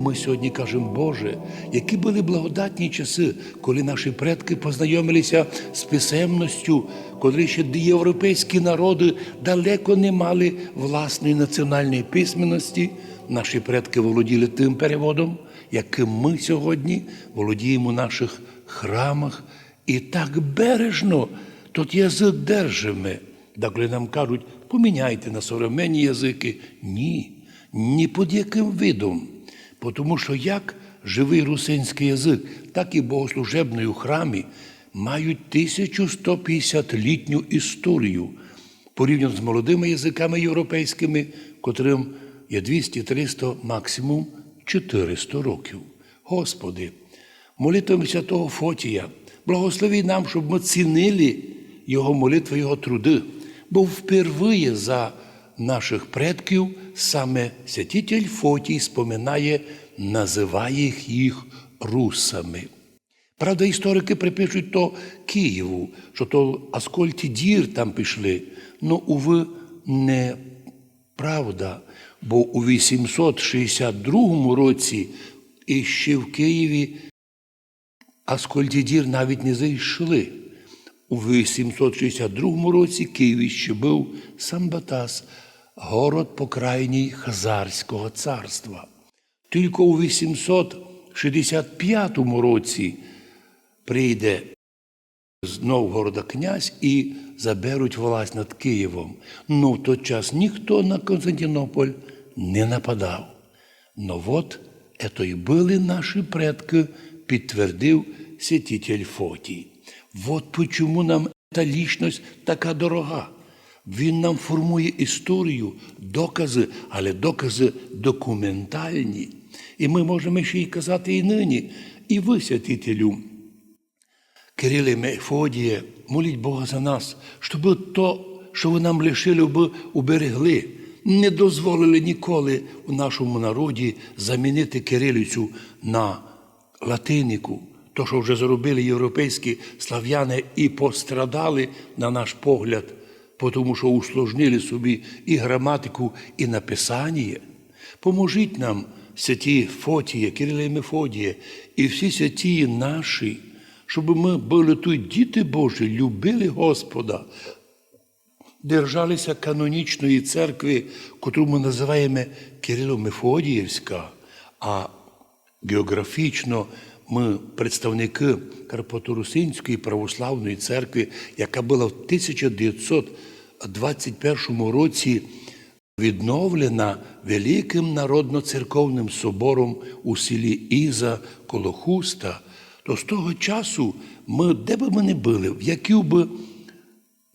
Ми сьогодні кажемо, Боже, які були благодатні часи, коли наші предки познайомилися з писемністю, коли ще європейські народи далеко не мали власної національної письменності. Наші предки володіли тим переводом, яким ми сьогодні володіємо в наших храмах, і так бережно тут язик держимо. Да коли нам кажуть, поміняйте на современні язики. Ні, ні під яким видом. Тому що як живий русинський язик, так і богослужебний у храмі мають 1150-літню історію порівняно з молодими язиками європейськими, котрим є 200-300, максимум 400 років. Господи, молитвами святого Фотія, благослови нам, щоб ми цінили його молитви, його труди, бо впервые за наших предків саме святитель Фотій споминає, називає їх русами. Правда, історики припишуть то Києву, що то Аскольті дір там пішли. Ну, уви, не правда, бо у 862 році іще в Києві Аскольді дір навіть не зайшли. У 862 році Києві ще був Самбатас, город покрайній Хазарського царства. Тільки у 865 році прийде з Новгорода князь і заберуть власть над Києвом. Ну, в той час ніхто на Константинополь не нападав. Но от это і були наші предки, підтвердив святитель Фотій. Вот почему нам та лічність така дорога. Він нам формує історію, докази, але докази документальні. І ми можемо ще й казати і нині, і ви, святителю, Мефодіє, моліть Бога за нас, щоб то, що ви нам лишили, би уберегли, не дозволили ніколи у нашому народі замінити кирилицю на латинику. То, що вже зробили європейські слав'яни і пострадали, на наш погляд, тому що усложнили собі і граматику, і написання. Поможіть нам, святі Фотіє, Кириле і Мефодіє, і всі святі наші, щоб ми були тут діти Божі, любили Господа, держалися канонічної церкви, яку ми називаємо Кирило-Мефодіївська, а географічно ми представники Карпаторусинської православної церкви, яка була в 1921 році відновлена великим народно-церковним собором у селі Іза коло Хуста, то з того часу ми, де би ми не були, в які би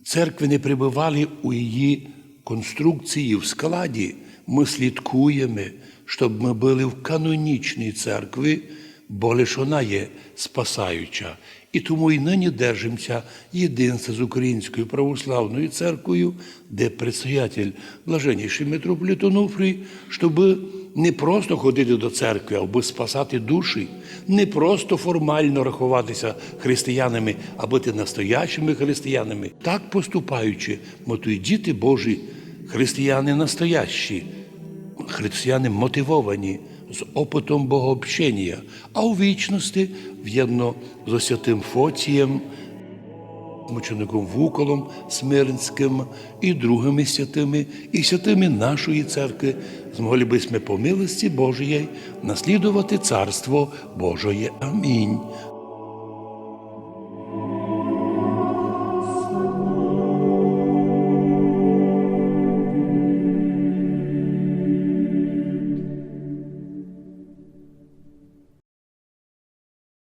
церкви не прибували у її конструкції, в складі, ми слідкуємо, щоб ми були в канонічній церкві, бо лише вона є спасаюча. І тому і нині держимося єдинства з Українською православною церквою, де предстоятель блаженніший митрополит Онуфрій, щоб не просто ходити до церкви, аби спасати душі, не просто формально рахуватися християнами, а бути настоящими християнами. Так поступаючи, й діти Божі, християни настоящі, християни мотивовані з опитом богообщення, а у вічності в'єдно з освятим Фоцієм, мучеником Вуколом Смирнським і другими святими, і святими нашої церкви, змогли би ми по милості Божої наслідувати Царство Божої. Амінь.